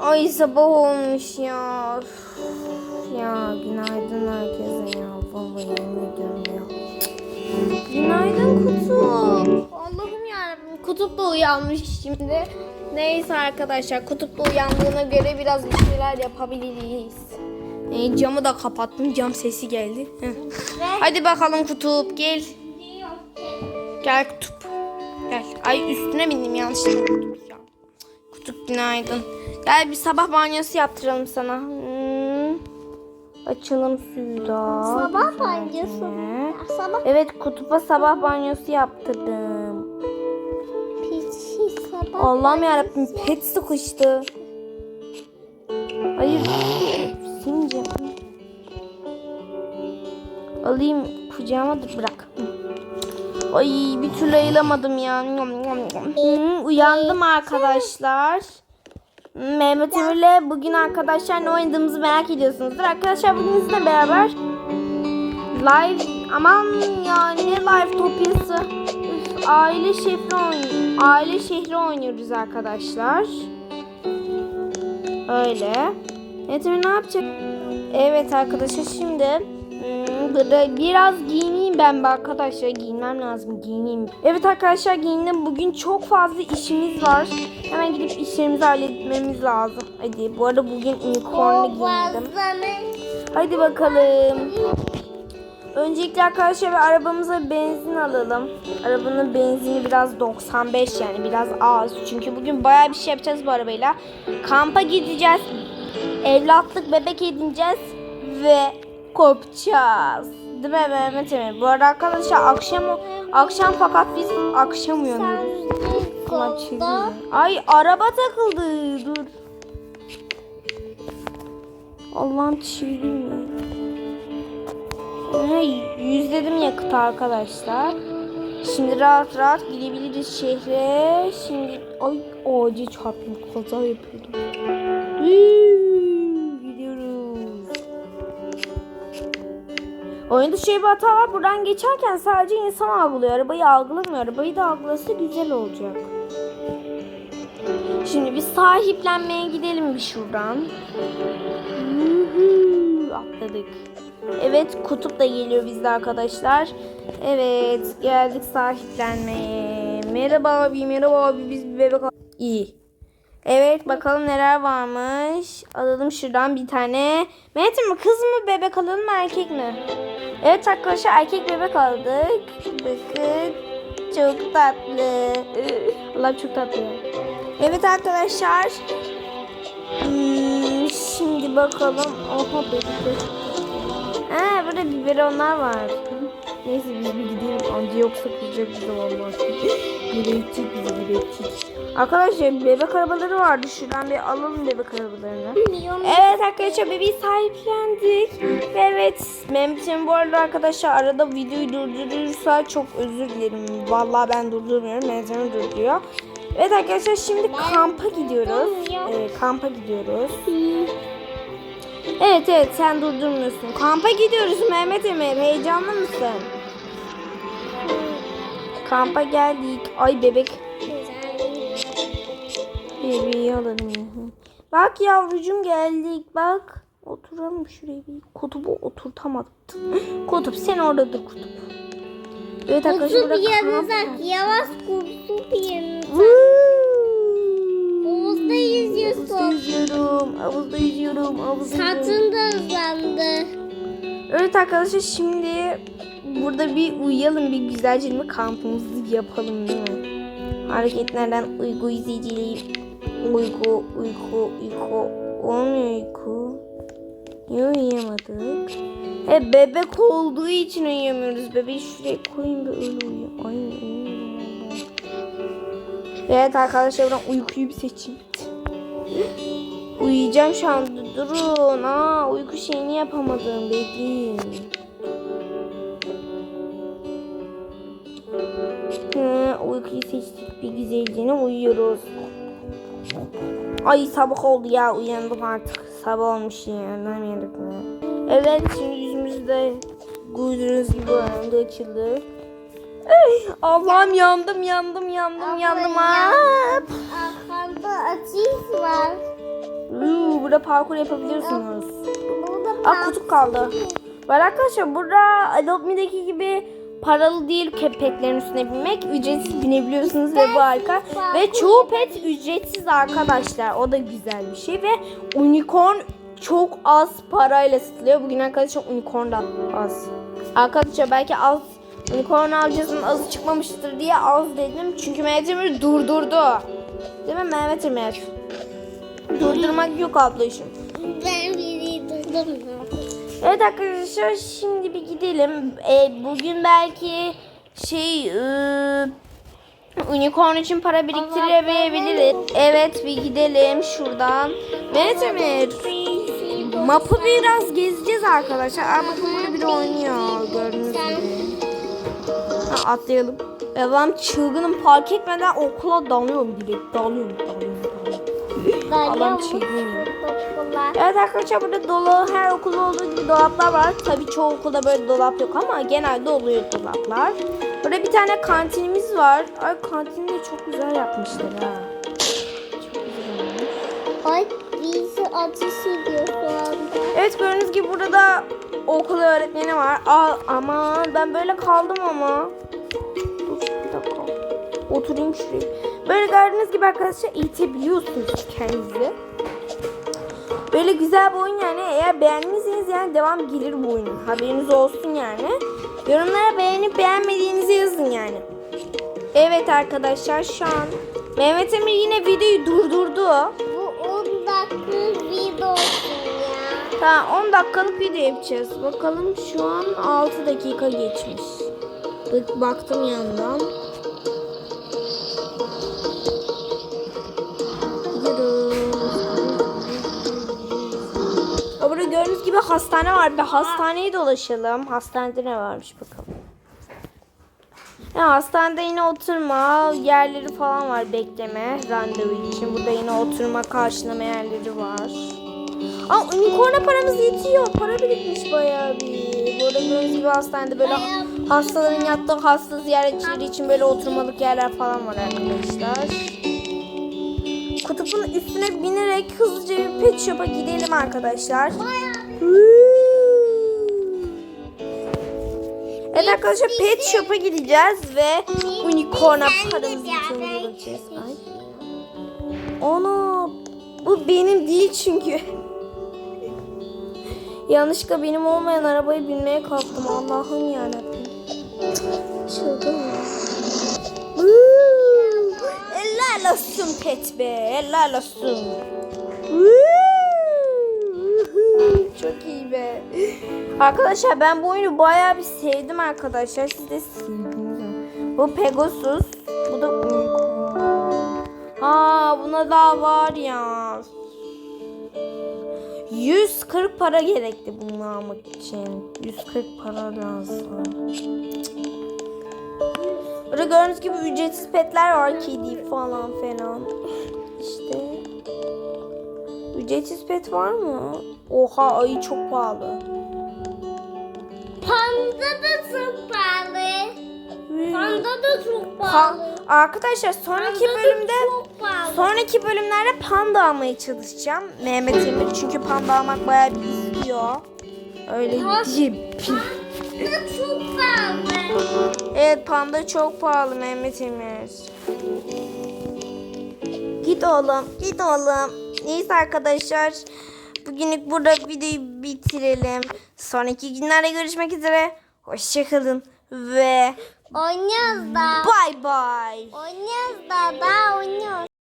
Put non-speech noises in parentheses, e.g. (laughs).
Ay sabah olmuş ya. Ya günaydın herkese ya. Vallahi yemin ediyorum ya. Günaydın kutup. Allah'ım yarabbim. Kutup da uyanmış şimdi. Neyse arkadaşlar kutup da uyandığına göre biraz bir şeyler yapabiliriz. E, camı da kapattım. Cam sesi geldi. Hadi bakalım kutup gel. Gel kutup. Gel. Ay üstüne bindim yanlışlıkla kutup günaydın. Gel bir sabah banyosu yaptıralım sana. Hmm. Açalım suyu da. Sabah banyosu. Sabah Evet kutupa sabah banyosu yaptırdım. pisi sabah. Allah'ım yarabbim pet sıkıştı. Hayır. Since. Alayım kucağıma da bırak. Ay bir türlü ayılamadım ya. Hı, uyandım arkadaşlar. Mehmet Emir'le bugün arkadaşlar ne oynadığımızı merak ediyorsunuzdur. Arkadaşlar bugün sizinle beraber live aman ya ne live topyası. Aile şehri. Aile şehri oynuyoruz arkadaşlar. Öyle. Mehmet Emir ne yapacak? Evet arkadaşlar şimdi böyle biraz giyineyim ben be arkadaşlar. Giyinmem lazım giyineyim. Evet arkadaşlar giyindim. Bugün çok fazla işimiz var. Hemen gidip işlerimizi halletmemiz lazım. Hadi bu arada bugün unicorn'u giyindim. Hadi bakalım. Öncelikle arkadaşlar bir arabamıza benzin alalım. Arabanın benzini biraz 95 yani biraz az. Çünkü bugün bayağı bir şey yapacağız bu arabayla. Kampa gideceğiz. Evlatlık bebek edineceğiz. Ve kopacağız. Değil mi Mehmet Emir? Bu arada arkadaşlar akşam akşam fakat biz akşam uyanıyoruz. Ama. Ay araba takıldı. Dur. Allah'ım çevirmiyor. Ha, yüzledim yakıt arkadaşlar. Şimdi rahat rahat gidebiliriz şehre. Şimdi ay ağaca çarptım kaza yapıyordum. Huu, Oyunda şey bir hata var. Buradan geçerken sadece insan algılıyor. Arabayı algılamıyor. Arabayı da algılasa güzel olacak. Şimdi biz sahiplenmeye gidelim bir şuradan. Atladık. Evet kutup da geliyor bizde arkadaşlar. Evet geldik sahiplenmeye. Merhaba abi merhaba abi biz bir bebek İyi. Evet bakalım neler varmış. Alalım şuradan bir tane. Mehmet mi kız mı bebek alalım mı erkek mi? Evet arkadaşlar erkek bebek aldık. Bakın çok tatlı. Allah çok tatlı. Evet arkadaşlar. Hmm, şimdi bakalım. Oha bebek. Ha burada biberonlar var. Neyse biz bir gidelim. Anca yoksa kızacak bize vallahi. (laughs) Gerekecek bize gerekecek. Arkadaşlar bebek arabaları vardı. Şuradan bir alalım bebek arabalarını. Evet arkadaşlar bebeği sahiplendik. Ve evet Mehmet'in bu arada arkadaşlar arada videoyu durdurursa çok özür dilerim. Vallahi ben durdurmuyorum. Mehmet'in durduruyor. Evet arkadaşlar şimdi kampa gidiyoruz. Ee, kampa gidiyoruz. Evet evet sen durdurmuyorsun. Kampa gidiyoruz Mehmet Emir. Heyecanlı mısın? Kampa geldik. Ay bebek. Bebeği alalım. Bak yavrucum geldik bak. Oturalım şuraya bir. Kutubu oturtamadık. Kutup sen orada dur kutup. Evet arkadaşlar burada kamp yavaş kutup yanınıza. Woo! Havuzda Havuzda yüzüyorsun. yüzüyorum. Havuzda yüzüyorum. Havuzda yüzüyorum. Saçın da hızlandı. Evet arkadaşlar şimdi burada bir uyuyalım bir güzelce mi kampımızı yapalım değil mi? Hareketlerden uyku izleyiciliği uyku uyku uyku olmuyor uyku. Niye uyuyamadık? He bebek olduğu için uyuyamıyoruz. Bebeği şuraya koyayım da öyle uyuyor. Ay. Evet arkadaşlar ben uykuyu bir seçeyim. Uyuyacağım şu an. Durun. Aa, uyku şeyini yapamadım. Bekleyin. seçtik bir güzelliğine uyuyoruz. Ay sabah oldu ya uyandım artık. Sabah olmuş ya anlamayarak mı? Evet şimdi yüzümüzde gördüğünüz gibi önde açıldı. Ay, Allah'ım yandım yandım yandım Abla, yandım. Yandım. Arkanda var. Uuu burada parkur yapabiliyorsunuz. Burada Aa kutu kaldı. Var arkadaşlar burada Adopt Me'deki gibi paralı değil petlerin üstüne binmek. Ücretsiz binebiliyorsunuz ve bu harika. Ve çoğu pet ücretsiz arkadaşlar. O da güzel bir şey ve unicorn çok az parayla satılıyor. Bugün arkadaşlar unicorn da az. Arkadaşlar belki az unicorn alacağızın azı çıkmamıştır diye az dedim. Çünkü Mehmet Emir durdurdu. Değil mi Mehmet Emir? Durdurmak yok ablacığım. Ben biri durdum. Evet arkadaşlar şimdi bir gidelim. Ee, bugün belki şey ıı, unicorn için para biriktiremeyebiliriz. Evet bir gidelim şuradan. Mehmet Emir. Mapı biraz gezeceğiz arkadaşlar. Aa bakın burada biri oynuyor. Gördüğünüz gibi. Ha, atlayalım. Ya ben çılgınım fark etmeden okula dalıyorum direkt. Dalıyorum, dalıyorum, dalıyorum. Adam çılgın. Evet arkadaşlar burada dolu her okulda olduğu gibi dolaplar var. Tabii çoğu okulda böyle dolap yok ama genelde oluyor dolaplar. Burada bir tane kantinimiz var. Ay kantini de çok güzel yapmışlar ha. Çok güzel olmuş. Ay birisi ateş ediyor şu anda. Evet gördüğünüz gibi burada da okul öğretmeni var. Aa, aman ben böyle kaldım ama. Dur bir dakika. Oturayım şuraya. Böyle gördüğünüz gibi arkadaşlar eğitebiliyorsunuz kendinizi. Böyle güzel bir oyun yani. Eğer beğendiyseniz yani devam gelir bu oyunun. Haberiniz olsun yani. Yorumlara beğenip beğenmediğinizi yazın yani. Evet arkadaşlar şu an Mehmet Emir yine videoyu durdurdu. Bu 10 dakika video olsun ya. Tamam 10 dakikalık video yapacağız. Bakalım şu an 6 dakika geçmiş. Bak- Baktım yandan. Gibi hastane var. Bir hastaneye dolaşalım. Hastanede ne varmış bakalım. Ya hastanede yine oturma yerleri falan var bekleme randevu için. Burada yine oturma karşılama yerleri var. Aa unicorn'a paramız yetiyor. Para birikmiş bayağı bir. Burada gördüğünüz gibi hastanede böyle hastaların yattığı hasta ziyaretçileri için böyle oturmalık yerler falan var arkadaşlar. Kutupun üstüne binerek hızlıca bir pet shop'a gidelim arkadaşlar. Evet arkadaşlar pet shop'a gideceğiz ve unicorn'a paramızı yatıracağız. Ay. Ana bu benim değil çünkü. Yanlışlıkla benim olmayan arabayı binmeye kalktım. Allah'ım yarabbim. Çılgın ya. Helal olsun pet be. Helal olsun. Çok iyi be. (laughs) Arkadaşlar ben bu oyunu bayağı bir sevdim arkadaşlar. Siz de sevdiniz? Bu Pegasus. Bu da. Aa buna daha var ya. 140 para gerekti bunu almak için. 140 para lazım. Burada gördüğünüz gibi ücretsiz petler var. Kedi falan falan. (laughs) İşte. Ücretsiz pet var mı? Oha ayı çok pahalı. Panda da çok pahalı. Panda da çok Pa- pahalı. Arkadaşlar sonraki Panda da bölümde sonraki bölümlerde panda almaya çalışacağım. Mehmet Emir çünkü panda almak bayağı bir istiyor. Öyle diyeyim. Panda çok pahalı. Evet panda çok pahalı Mehmet Emir. Git oğlum, git oğlum. Neyse arkadaşlar. Bugünlük burada videoyu bitirelim. Sonraki günlerde görüşmek üzere. Hoşçakalın ve Oynuyoruz da. bay bay. Oynuyoruz da daha oynuyoruz.